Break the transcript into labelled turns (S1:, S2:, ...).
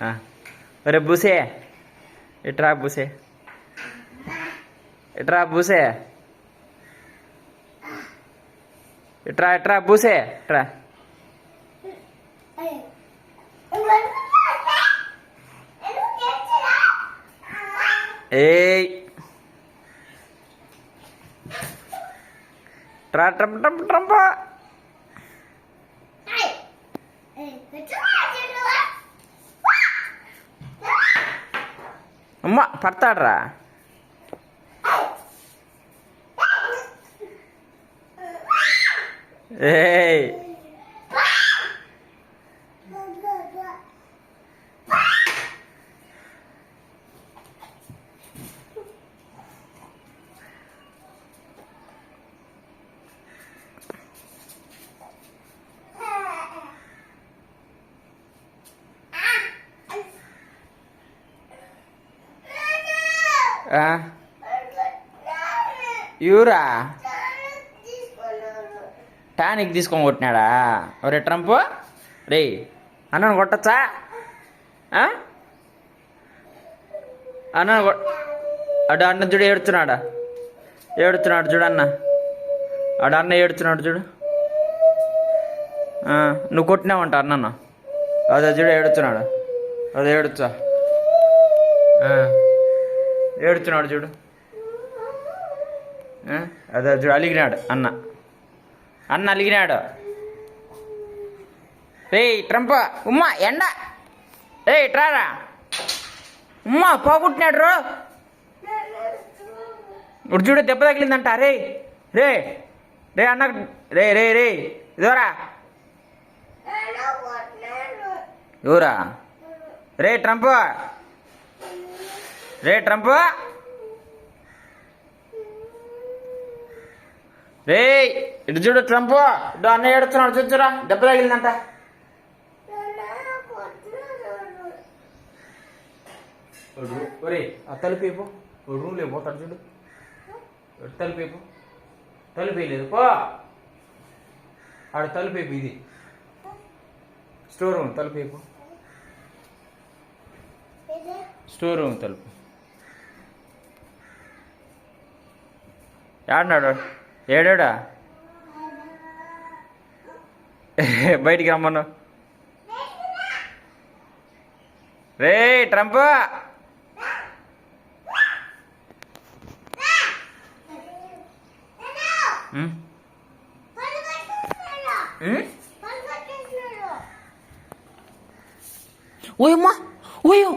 S1: Ah. rebus ya, itu rebus ya, itu ya, itu itu rebus ya, itu. Hey. Tra tram అమ్మ పడతాడ్రా. ఏ యూరా? Tonic తీసుకొని కొట్టినాడా? ఒరే Trump? రే అన్నను కొట్టచ్చా? అన్న అడు అన్న చూడు ఏడుచున్నాడా? ఏడుతున్నాడు చూడు అన్న. అడు అన్న ఏడుచున్నాడు చూడు. నువ్వు కొట్టినావంట అన్న అదే చూడు ఏడుచున్నాడు. అదే ఏడుచా. ఏడుతున్నాడు చూడు. అదే చూడు అలిగినాడు అన్న. అన్న అలిగినాడు. రేయ్ ట్రంప్ ఉమ్మా ఎండ. ఏయ్ ట్రారా. ఉమ్మా పోగొట్టినాడు రో. ఇప్పుడు చూడు దెబ్బ తగిలిందంట. రే రే రే అన్న రే రే రే ఇదోరా ఎవరా? రే ట్రంప్. రే ట్రంప్ రే ఇటు చూడు ట్రంప్. ఇటు అన్న ఏడుస్తున్నాడు చూచురా దెబ్బ తగిలిందంట. ఒరే ఆ లేవు పోతాడు చూడు. తలిపేపు తలిపేయలేదు పో. ఆడ తలుపేపు ఇది. స్టోర్ రూమ్ తలుపేపు స్టోర్ రూమ్ తలుపు. ఏడన్నాడు? ఏడాడా? బయటికి రమ్మను. రే ట్రంప్! ఓయమ్మా ఓయో